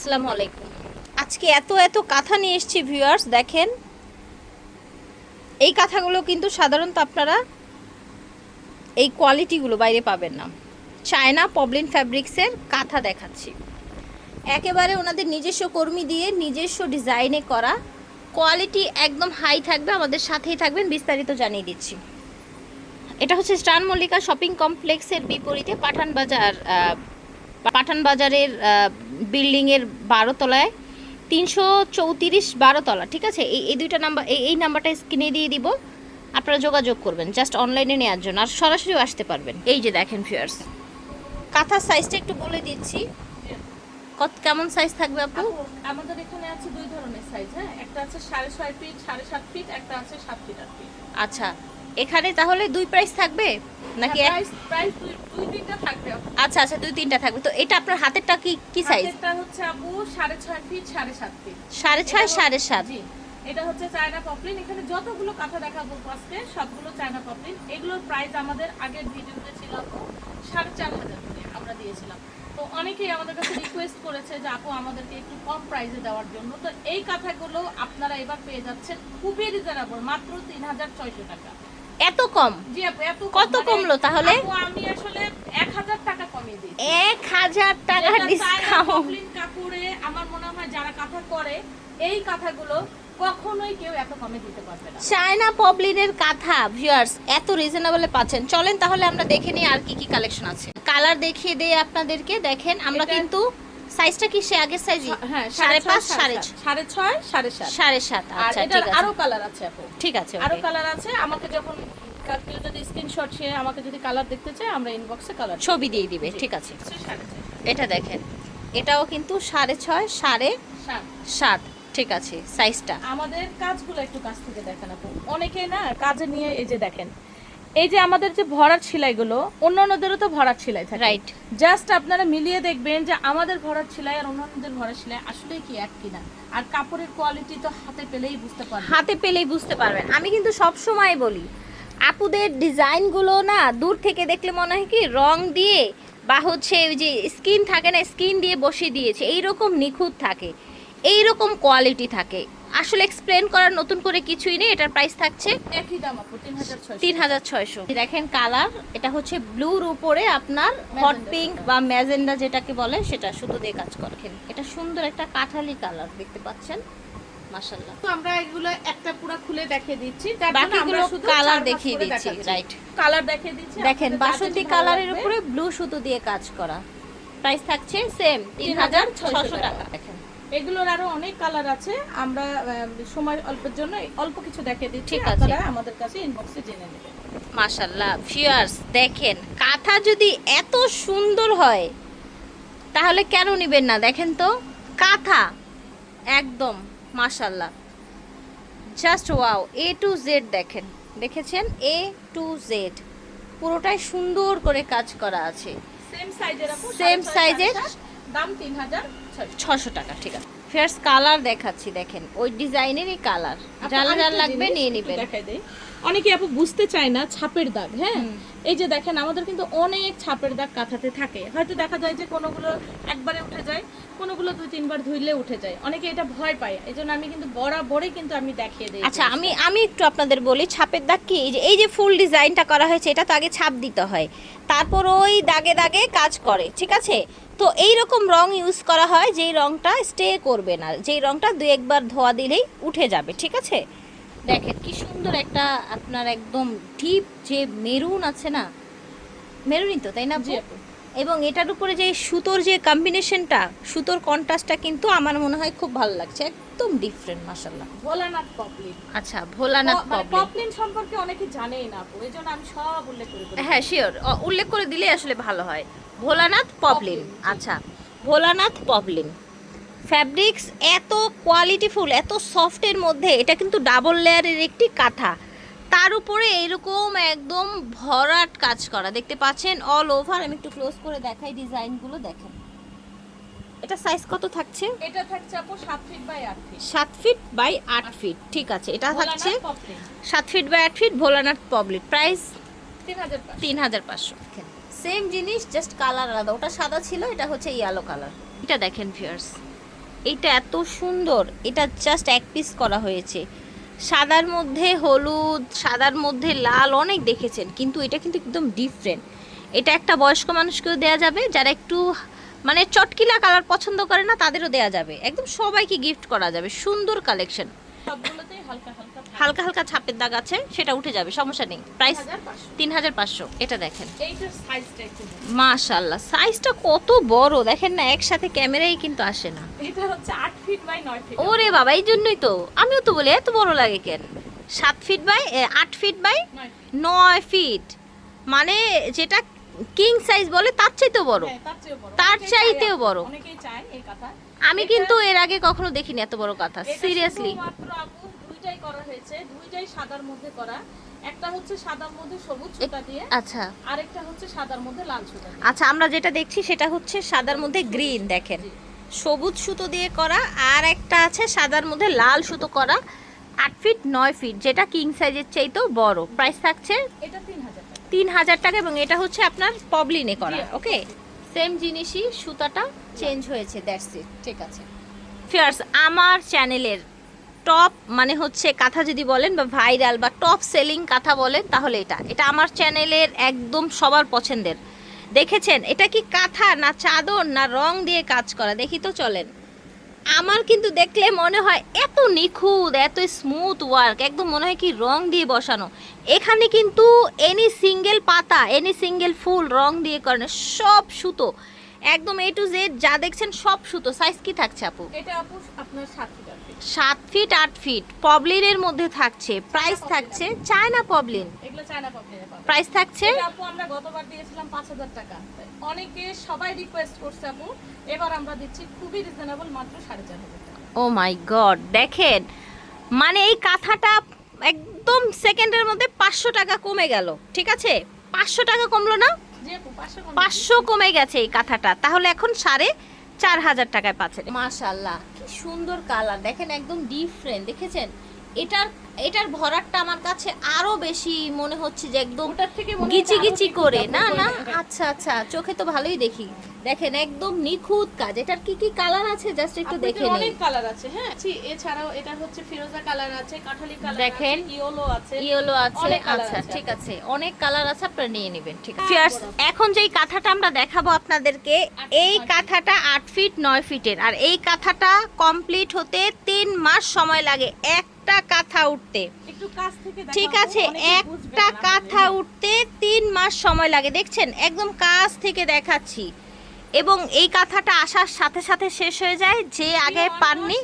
আসসালামু আলাইকুম। আজকে এত এত কাঁথা নিয়ে এসেছি ভিউয়ার্স দেখেন। এই কাঁথাগুলো কিন্তু সাধারণত আপনারা এই কোয়ালিটিগুলো বাইরে পাবেন না। চায়না পবলিন ফ্যাব্রিক্সের কাঁথা দেখাচ্ছি। একেবারে ওনাদের নিজস্ব কর্মী দিয়ে নিজস্ব ডিজাইনে করা। কোয়ালিটি একদম হাই থাকবে, আমাদের সাথেই থাকবেন, বিস্তারিত জানিয়ে দিচ্ছি। এটা হচ্ছে স্টান মল্লিকা শপিং কমপ্লেক্সের বিপরীতে পাঠান বাজার পাঠান বাজারের বিল্ডিংয়ের বারো তলায় তিনশো চৌত্রিশ বারো তলা ঠিক আছে? এই এই দুইটা নাম্বার এই এই নাম্বারটা স্ক্রিনে দিয়ে দিব। আপনারা যোগাযোগ করবেন জাস্ট অনলাইনে নেওয়ার জন্য আর সরাসরিও আসতে পারবেন। এই যে দেখেন ফিয়ার্স কাঁথার সাইজটা একটু বলে দিচ্ছি। কত কেমন সাইজ থাকবে আপু? আপু, আমাদের এখানে আছে দুই ধরনের সাইজ হ্যাঁ? একটা আছে সাড়ে ছয় ফিট সাড়ে সাত ফিট একটা আছে সাত ফিট আট ফিট আচ্ছা এখানে তাহলে দুই প্রাইস থাকবে? নাকি তিনটা আচ্ছা আচ্ছা দুই তিনটা থাকবে। তো এটা আপনার হাতেরটা কি কি সাইজ হাতেরটা হচ্ছে আপু সাড়ে ছয় ফিট সাড়ে সাত ফিট সাড়ে ছয় এটা এটা হচ্ছে চায়না পপলিন এখানে যতগুলো কাঁথা দেখাবো সবগুলো চায়না পপলিন এগুলোর প্রাইস আমাদের আগের ভিডিওতে ছিল আপু সাড়ে চার হাজার করে আমরা দিয়েছিলাম। তো অনেকেই আমাদের কাছে রিকোয়েস্ট করেছে যে আপু আমাদেরকে একটু কম প্রাইসে দেওয়ার জন্য। তো এই কাঁথাগুলো আপনারা এবার পেয়ে যাচ্ছেন। খুবই রিজনেবল মাত্র তিন হাজার ছয়শো টাকা। এত কম? কত কমলো তাহলে? আমি আসলে এক হাজার টাকা কমিয়ে দিই এক হাজার টাকা ডিসকাউন্ট কাপড়ে আমার মনে হয় যারা কাঁথা করে এই কাঁথাগুলো কখনোই কেউ এত কমে দিতে পারবে না। চায়না পবলিনের কাঁথা ভিউয়ার্স এত রিজনেবলে পাচ্ছেন। চলেন তাহলে আমরা দেখে নিই আর কি কি কালেকশন আছে। কালার দেখিয়ে দেই আপনাদেরকে। দেখেন আমরা কিন্তু সাইজটা কি সে আগের সাইজই? হ্যাঁ সাড়ে পাঁচ সাড়ে। সাড়ে ছয় সাড়ে সাত। সাড়ে সাত আর আচ্ছা ঠিক আরও কালার আছে আপু ঠিক আছে আরও কালার আছে। আমাকে যখন কেউ যদি স্ক্রিনশট শেয়ার আমাকে যদি কালার দেখতে চায় আমরা ইনবক্সে কালার ছবি দিয়ে দিবে ঠিক আছে। এটা দেখেন এটাও কিন্তু সাড়ে ছয় সাড়ে সাত। ঠিক আছে সাইজটা আমাদের কাজগুলো একটু কাছ থেকে দেখেন আপু। অনেকেই না কাজে নিয়ে এই যে দেখেন এই যে আমাদের যে ভরাট সেলাইগুলো অন্যান্যদেরও তো ভরাট সেলাই থাকে। রাইট জাস্ট আপনারা মিলিয়ে দেখবেন যে আমাদের ভরাট সেলাই আর অন্যান্যদের ভরাট সেলাই আসলে কি এক কিনা। আর কাপড়ের কোয়ালিটি তো হাতে পেলেই বুঝতে পারবেন। হাতে পেলেই বুঝতে পারবেন। আমি কিন্তু সব সময় বলি আপুদের ডিজাইনগুলো না দূর থেকে দেখলে মনে হয় কি রং দিয়ে বা হচ্ছে ওই যে স্কিন থাকে না স্কিন দিয়ে বসিয়ে দিয়েছে। এইরকম নিখুঁত থাকে। এইরকম কোয়ালিটি থাকে। আসলে এক্সপ্লেন করার নতুন করে কিছুই নেই এটার প্রাইস থাকছে একই দাম আপু তিন হাজার ছয়শো। দেখেন কালার এটা হচ্ছে ব্লুর উপরে আপনার হট পিঙ্ক বা ম্যাজেন্ডা যেটাকে বলে সেটা সুতো দিয়ে কাজ করেন এটা সুন্দর একটা কাঠালি কালার দেখতে পাচ্ছেন? মাসাল্লাহ তো আমরা এগুলো একটা পুরো খুলে দেখিয়ে দিচ্ছি বাকিগুলো আমরা শুধু কালার দেখিয়ে দিচ্ছি রাইট কালার দেখিয়ে দিচ্ছি দেখেন বাসন্তী কালারের উপরে ব্লু সুতো দিয়ে কাজ করা। প্রাইস থাকছে সেম তিন হাজার ছশো টাকা। দেখেন। এগুলোর আরও অনেক কালার আছে। আমরা সময় অল্পের জন্য অল্প কিছু দেখিয়ে দিচ্ছি। ঠিক আছে। আপনারা আমাদের কাছে ইনবক্সে জেনে নেবেন। মাশাল্লাহ ভিউয়ার্স দেখেন কাঁথা যদি এত সুন্দর হয় তাহলে কেন নিবেন না? দেখেন তো কাঁথা। একদম মাশাল্লাহ just wow A to Z দেখেন। দেখেছেন? এ টু জেড পুরোটাই সুন্দর করে কাজ করা আছে। সেম সাইজের size এর? দাম তিন হাজার ছয়শো। ছশো টাকা ঠিক আছে। ফেয়ার্স কালার দেখাচ্ছি দেখেন। ওই ডিজাইনেরই কালার। যারা যার লাগবে নিয়ে নিবেন নেবেন। দেখাই দেই। অনেকে আপু বুঝতে চায় না ছাপের দাগ হ্যাঁ? এই যে দেখেন আমাদের কিন্তু অনেক ছাপের দাগ কাঁথাতে থাকে। হয়তো দেখা যায় যে কোনোগুলো একবারে উঠে যায় কোনোগুলো দুই তিনবার ধুইলে উঠে যায়। অনেকে এটা ভয় পায় এই জন্য আমি কিন্তু বরাবরই কিন্তু আমি দেখিয়ে দিই আচ্ছা আমি আমি একটু আপনাদের বলি ছাপের দাগ কি? এই যে এই যে ফুল ডিজাইনটা করা হয়েছে এটা তো আগে ছাপ দিতে হয়। তারপর ওই দাগে দাগে কাজ করে ঠিক আছে? তো এই রকম রং ইউজ করা হয় যেই রংটা স্টে করবে না যেই রংটা দু একবার ধোয়া দিলেই উঠে যাবে ঠিক আছে? দেখেন কি সুন্দর একটা আপনার একদম ডিপ যে মেরুন আছে না? মেরুনই তো তাই না। এবং এটার উপরে যে সুতোর যে কম্বিনেশনটা সুতোর কন্ট্রাস্টটা কিন্তু আমার মনে হয় খুব ভালো লাগছে। একদম ডিফারেন্ট মাসাল্লাহ ভোলানাথ পপলিন। আচ্ছা ভোলানাথ মানে পপলিন। সম্পর্কে অনেকে জানেই না আপু এই জন্য আমি সব উল্লেখ করে। হ্যাঁ শিওর উল্লেখ করে দিলে আসলে ভালো হয়। ভোলানাথ পপলিন। আচ্ছা ভোলানাথ পবলিন ফ্যাব্রিক্স এত কোয়ালিটিফুল এত সফটের মধ্যে এটা কিন্তু ডাবল লেয়ারের একটি কাঁথা। তার উপরে এইরকম একদম ভরাট কাজ করা। দেখতে পাচ্ছেন অল ওভার আমি একটু ক্লোজ করে দেখাই ডিজাইনগুলো দেখেন। এটা সাইজ কত থাকছে? এটা থাকছে আপু সাত ফিট বাই আট ফিট সাত ফিট বাই আট ফিট ঠিক আছে এটা থাকছে ভোলানাথ পপলিন সাত ফিট বাই আট ফিট ভোলানাথ পবলিন প্রাইস তিন হাজার পাঁচশো। তিন হাজার পাঁচশো। সেম জিনিস জাস্ট কালার আলাদা। ওটা সাদা ছিল এটা হচ্ছে ইয়েলো কালার এটা দেখেন ভিউয়ার্স এটা এত সুন্দর, এটা জাস্ট এক পিস করা হয়েছে। সাদার মধ্যে হলুদ, সাদার মধ্যে লাল অনেক দেখেছেন, কিন্তু এটা কিন্তু একদম ডিফারেন্ট এটা একটা বয়স্ক মানুষকেও দেয়া যাবে, যারা একটু মানে চটকিলা কালার পছন্দ করে না, তাদেরও দেয়া যাবে। একদম সবাইকে গিফট করা যাবে, সুন্দর কালেকশন সবগুলোতেই হালকা হালকা হালকা হালকা ছাপের দাগ আছে সেটা উঠে যাবে সমস্যা নেই। প্রাইস তিন হাজার পাঁচশো এটা দেখেন। মাশাল্লাহ সাইজটা কত বড় দেখেন না একসাথে ক্যামেরাই কিন্তু আসে না। ওরে বাবা এই জন্যই তো। আমিও তো বলি এত বড় লাগে কেন? সাত ফিট বাই আট ফিট বাই নয় ফিট মানে যেটা কিং সাইজ বলে তার চাইতেও বড়। হ্যাঁ, তার চাইতেও বড়। আমি কিন্তু এর আগে কখনো দেখিনি এত বড় কথা সিরিয়াসলি দুইটাই করা হয়েছে দুইটাই সাদার মধ্যে করা। একটা হচ্ছে সাদার মধ্যে সবুজ সুতা দিয়ে আচ্ছা। আরেকটা হচ্ছে সাদার মধ্যে লাল সুতা দিয়ে। আচ্ছা আমরা যেটা দেখছি সেটা হচ্ছে সাদার মধ্যে গ্রিন দেখেন। সবুজ সুতো দিয়ে করা আর একটা আছে সাদার মধ্যে লাল সুতো করা আট ফিট নয় ফিট যেটা কিং সাইজের চাইতেও বড়। প্রাইস থাকছে এটা তিন হাজার তিন হাজার টাকা এবং এটা হচ্ছে আপনার পবলিনে করা ওকে? সেম জিনিসই সুতাটা চেঞ্জ হয়েছে দ্যাটস ইট ঠিক আছে। ফিয়ার্স আমার চ্যানেলের টপ মানে হচ্ছে কাঁথা যদি বলেন বা ভাইরাল বা টপ সেলিং কাঁথা বলেন, তাহলে এটা। এটা আমার চ্যানেলের একদম সবার পছন্দের। দেখেছেন? এটা কি কাঁথা না চাদর না রং দিয়ে কাজ করা? দেখি তো চলেন। আমার কিন্তু দেখলে মনে হয় এত নিখুঁত, এত স্মুথ ওয়ার্ক একদম মনে হয় কি রং দিয়ে বসানো। এখানে কিন্তু এনি সিঙ্গেল পাতা এনি সিঙ্গেল ফুল রং দিয়ে করেন, সব সুতো। একদম এ টু জেড যা দেখছেন সব সুতো। সাইজ কি থাকছে আপু? এটা আপু আপনার ফিট। সাত ফিট আট ফিট পবলিনের মধ্যে থাকছে প্রাইস থাকছে চায়না পবলিন এগুলো চায়না পপলিনে প্রাইস থাকছে? আপু আমরা গতবার দিয়েছিলাম পাঁচ হাজার টাকা। অনেকে সবাই রিকোয়েস্ট করছে আপু এবার আমরা দিচ্ছি খুবই রিজনেবল মাত্র সাড়ে চার হাজার টাকা। ও মাই গড দেখেন মানে এই কাঁথাটা একদম সেকেন্ডের মধ্যে পাঁচশো টাকা কমে গেল ঠিক আছে? পাঁচশো টাকা কমলো না? পাঁচশো কমে গেছে। এই কাঁথাটা তাহলে এখন সাড়ে চার হাজার টাকায় পাচ্ছেন। মাশাল্লাহ সুন্দর কালার দেখেন একদম ডিফারেন্ট দেখেছেন? এটার এটার ভরাটটা আমার কাছে আরও বেশি মনে হচ্ছে যে একদম গিচি গিচি করে। না না। আচ্ছা আচ্ছা চোখে তো ভালোই দেখি। দেখেন একদম নিখুঁত কাজ। এটার কি কি কালার আছে? জাস্ট একটু দেখে নেই। অনেক কালার আছে হ্যাঁ? জি, এছাড়াও এটা হচ্ছে ফিরোজা কালার আছে কাঠালি কালার দেখেন। ইয়েলো আছে ইয়েলো আছে আচ্ছা ঠিক আছে। অনেক কালার আছে আপনারা নিয়ে নেবেন ঠিক আছে। Fierce, এখন যেই কাঁথাটা আমরা দেখাবো আপনাদেরকে এই কাঁথাটা আট ফিট নয় ফিটের। আর এই কাঁথাটা কমপ্লিট হতে তিন মাস সময় লাগে একটা কাঁথা উঠতে। ঠিক আছে একটা কাঁথা উঠতে তিন মাস সময় লাগে দেখছেন? একদম কাছ থেকে দেখাচ্ছি। এবং এই কাঁথাটা আসার সাথে সাথে শেষ হয়ে যায় যে আগে পাননি।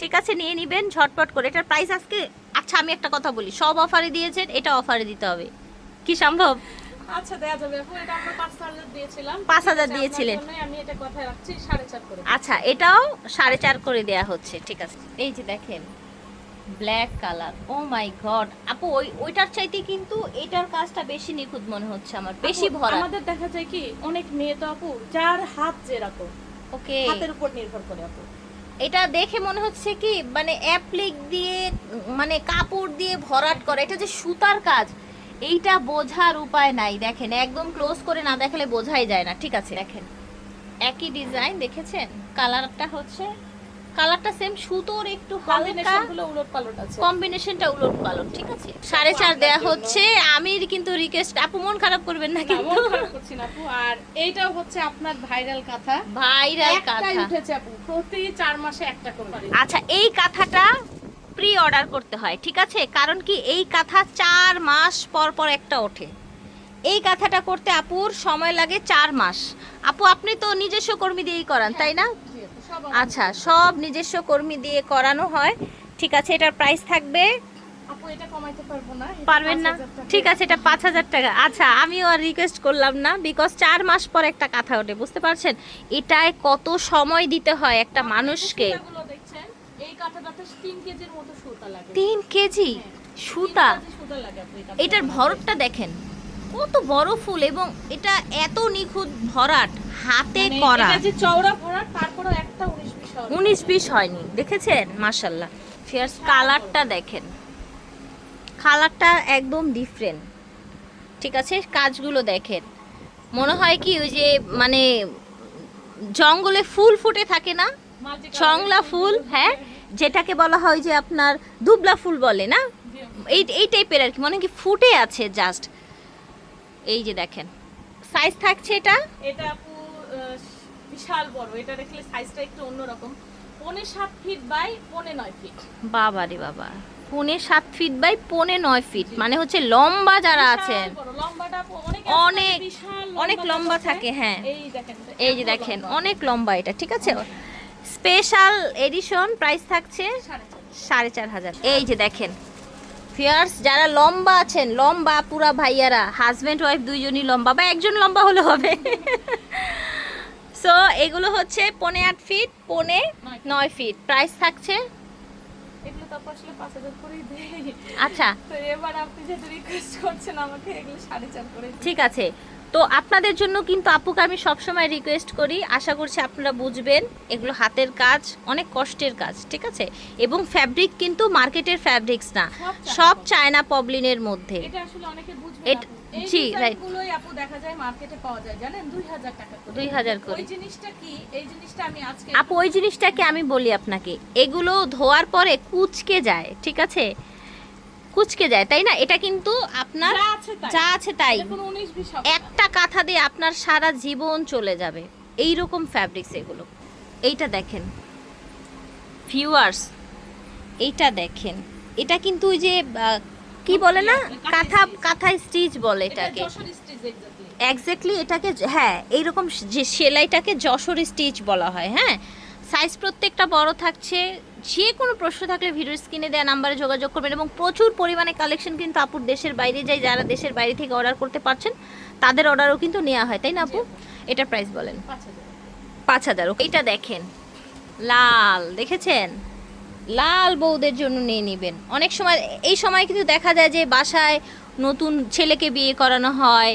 ঠিক আছে নিয়ে নিবেন ঝটপট করে। এটার প্রাইস আজকে আচ্ছা আমি একটা কথা বলি সব অফারে দিয়েছেন এটা অফারে দিতে হবে। কি সম্ভব? আচ্ছা দেয়া যাবে। আপু এটা আমরা পাঁচ হাজার দিয়েছিলাম। 5,000 ঠিক আছে, আপনার দিয়েছিলেন। আমি এটা কথায় রাখছি সাড়ে চার করে। আচ্ছা এটাও সাড়ে চার করে দেয়া হচ্ছে। ঠিক আছে এই যে দেখেন। Black colour. O my god আপু ওই ওইটার চাইতে কিন্তু এটার কাজটা বেশি নিখুঁত মনে হচ্ছে আমার। বেশি ভরা। আমাদের দেখা যায় কি অনেক মেয়ে তো আপু যার হাত যেরকম ওকে। হাতের উপর নির্ভর করে আপু। এটা দেখে মনে হচ্ছে কি মানে অ্যাপ্লিক দিয়ে মানে কাপড় দিয়ে ভরাট করে এটা যে সুতার কাজ এইটা বোঝার উপায় নাই। দেখেন একদম ক্লোজ করে না দেখালে বোঝাই যায় না। ঠিক আছে দেখেন। একই ডিজাইন দেখেছেন? কালারটা হচ্ছে কালারটা সেম সুতোর একটু হালকা কম্বিনেশনটা উলট পালট ঠিক আছে? সাড়ে চার দেয়া হচ্ছে আমি কিন্তু রিকোয়েস্ট আপু মন খারাপ করবেন না কিন্তু। খারাপ করছি না আপু। আর এইটাও হচ্ছে আপনার ভাইরাল কথা ভাইরাল কাঁথা উঠেছে আপু প্রতি চার মাসে একটা করে আচ্ছা এই কাঁথাটা প্রি অর্ডার করতে হয় ঠিক আছে? কারণ কি এই কাঁথা চার মাস পর পর একটা ওঠে। এই কাঁথাটা করতে আপুর সময় লাগে চার মাস। আপু আপনি তো নিজস্ব কর্মী দিয়েই করান তাই না? আচ্ছা সব নিজস্ব কর্মী দিয়ে করানো হয়। ঠিক আছে এটার প্রাইস থাকবে? পারবেন না? ঠিক আছে এটা পাঁচ হাজার টাকা। আচ্ছা আমিও আর রিকোয়েস্ট করলাম না বিকজ চার মাস পর একটা কাঁথা ওঠে বুঝতে পারছেন? এটায় কত সময় দিতে হয় একটা মানুষকে? তিন কেজি? হ্যাঁ, সুতা? এটার। ভরটটা দেখেন। কত বড় ফুল এবং এটা এত নিখুঁত ভরাট হাতে মানে করা। যে চওড়া ভরা তারপরে একটা উনিশ বিশ উনিশ বিশ হয়নি দেখেছেন? মাশাল্লাহ ফিয়ার্স কালারটা দেখেন। কালারটা একদম ডিফারেন্ট ঠিক আছে? কাজগুলো দেখেন। মনে হয় কি ওই যে মানে জঙ্গলে ফুল ফুটে থাকে না? চংলা ফুল। হ্যাঁ? যেটাকে বলা হয় যে আপনার দুবলা ফুল বলে না? এই এই টাইপের আর কি। মনে কি ফুটে আছে জাস্ট এই যে দেখেন সাইজ থাকছে এটা? এটা আপু বিশাল বড়। এটা দেখলে সাইজটা একটু অন্যরকম। পনে সাত ফিট বাই পনে নয় ফিট বাবা রে বাবা। পৌনে সাত ফিট বাই পৌনে নয় ফিট মানে হচ্ছে লম্বা যারা আছেন। অনেক অনেক অনেক লম্বা থাকে হ্যাঁ। এই এই যে দেখেন অনেক লম্বা এটা ঠিক আছে? স্পেশাল এডিশন প্রাইস থাকছে সাড়ে চার হাজার। এই যে দেখেন ফিয়ার্স যারা লম্বা আছেন লম্বা পুরা ভাইয়ারা হাজব্যান্ড ওয়াইফ দুইজনই লম্বা বা একজন লম্বা হলে হবে। সো এগুলো হচ্ছে পনে আট ফিট পনে নয় ফিট প্রাইস থাকছে? আচ্ছা। তো এবার আপনি যেহেতু রিকোয়েস্ট করছেন আমাকে এগুলো সাড়ে চার করে ঠিক আছে। তো আপনাদের জন্য কিন্তু আপুকে আমি সবসময় রিকোয়েস্ট করি। আশা করছি আপনারা বুঝবেন এগুলো হাতের কাজ অনেক কষ্টের কাজ ঠিক আছে? এবং ফ্যাব্রিক কিন্তু মার্কেটের ফ্যাব্রিক্স না সব চায়না পবলিনের মধ্যে। জি, right. আপু দেখা যায় মার্কেটে পাওয়া যায় জানেন? 2000 টাকা করে। 2000 করে। ওই জিনিসটা কি? এই জিনিসটা আমি আজকে আপু ওই জিনিসটাকে আমি বলি আপনাকে এগুলো ধোয়ার পরে কুচকে যায় ঠিক আছে? কুচকে যায় তাই না? এটা কিন্তু আপনার যা আছে তাই। যা আছে তাই। এটা কোনো 19 20 হবে। না। একটা কাঁথা দিয়ে আপনার সারা জীবন চলে যাবে। এই রকম ফ্যাব্রিক্স এগুলো। এইটা দেখেন। ভিউয়ার্স এইটা দেখেন। এটা কিন্তু ওই যে কি বলে না? কাঁথা কাঁথা স্টিচ বলে এটাকে। এক্স্যাক্টলি এটাকে হ্যাঁ এইরকম যে সেলাইটাকে যশোর স্টিচ বলা হয় হ্যাঁ? সাইজ প্রত্যেকটা বড় থাকছে যে কোনো প্রশ্ন থাকলে ভিডিও স্ক্রিনে দেওয়া নাম্বারে যোগাযোগ করবেন এবং প্রচুর পরিমাণে কালেকশন কিন্তু আপুর দেশের বাইরে যায়, যারা দেশের বাইরে থেকে অর্ডার করতে পারছেন, তাদের অর্ডারও কিন্তু নেওয়া হয়, তাই না আপু? এটা প্রাইস বলেন। 5000 পাঁচ হাজার এটা দেখেন, লাল, দেখেছেন? লাল বউদের জন্য নিয়ে নেবেন। অনেক সময়, এই সময় কিন্তু দেখা যায় যে বাসায় নতুন ছেলেকে বিয়ে করানো হয়,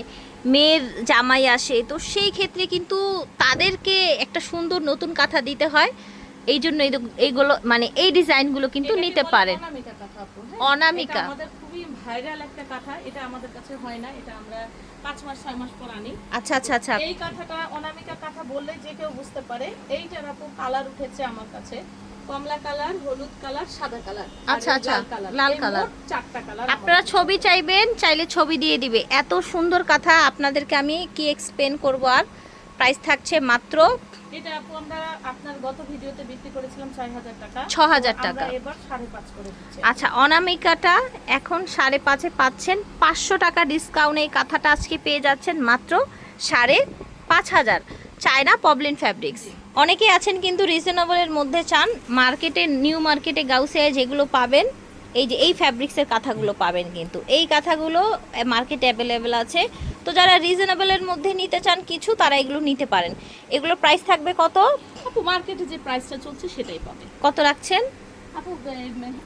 মেয়ের জামাই আসে, তো সেই ক্ষেত্রে কিন্তু তাদেরকে একটা সুন্দর নতুন কাঁথা দিতে হয়। এই জন্য এইগুলো মানে এই ডিজাইনগুলো কিন্তু নিতে পারেন। অনামিকা হ্যাঁ? খুবই ভাইরাল একটা কাঁথা এটা আমাদের কাছে হয় না এটা আমরা পাঁচ মাস ছয় মাস পর আনি। আচ্ছা আচ্ছা আচ্ছা। এই কাঁথাটা অনামিকা কাঁথা বললে যে কেউ বুঝতে পারে এইটার আপু কালার উঠেছে আমার কাছে। কমলা কালার হলুদ কালার সাদা কালার আচ্ছা, আচ্ছা, লাল কালার। চারটা কালার আপনারা ছবি চাইবেন চাইলে ছবি দিয়ে দিবে। এত সুন্দর কথা আপনাদেরকে আমি কি এক্সপ্লেন করব আর? প্রাইস থাকছে মাত্র এটা আপু আমরা আপনার গত ভিডিওতে বিক্রি করেছিলাম ছয় হাজার টাকা। 6,000 তো টাকা। আমরা এবার সাড়ে পাঁচ করে দিচ্ছি। আচ্ছা অনামিকাটা এখন সাড়ে পাঁচে পাচ্ছেন। পাঁচশো টাকা ডিসকাউন্ট এই কাঁথাটা আজকে পেয়ে যাচ্ছেন মাত্র সাড়ে পাঁচ হাজার। চায়না পবলিন ফ্যাব্রিক্স অনেকে আছেন কিন্তু রিজনেবলের মধ্যে চান। মার্কেটে নিউ মার্কেটে গাউসিয়ায় যেগুলো পাবেন এই যে এই ফ্যাব্রিক্সের কাঁথাগুলো পাবেন কিন্তু। এই কাঁথাগুলো মার্কেটে অ্যাভেলেবেল আছে। তো যারা রিজনেবলের মধ্যে নিতে চান কিছু তারা এগুলো নিতে পারেন। এগুলো প্রাইস থাকবে কত? আপু মার্কেটে যে প্রাইসটা চলছে সেটাই পাবে। কত রাখছেন? আপু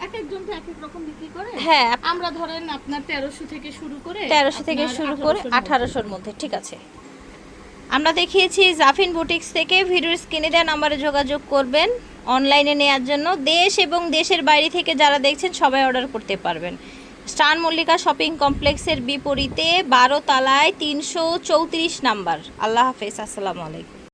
এক একজন তো এক এক রকম বিক্রি করে? হ্যাঁ আমরা ধরেন আপনার তেরোশো থেকে শুরু করে তেরোশো থেকে শুরু করে 1800 মধ্যে। আঠারোশোর মধ্যে ঠিক আছে। আমরা দেখিয়েছি জাফিন বুটিক্স থেকে ভিডিওর স্ক্রিনে দেওয়া নাম্বারে যোগাযোগ করবেন অনলাইনে নেওয়ার জন্য। দেশ এবং দেশের বাইরে থেকে যারা দেখছেন সবাই অর্ডার করতে পারবেন। স্টার মল্লিকা শপিং কমপ্লেক্সের বিপরীতে বারো তালায় তিনশো চৌত্রিশ নাম্বার। আল্লাহ হাফেজ আসসালামু আলাইকুম।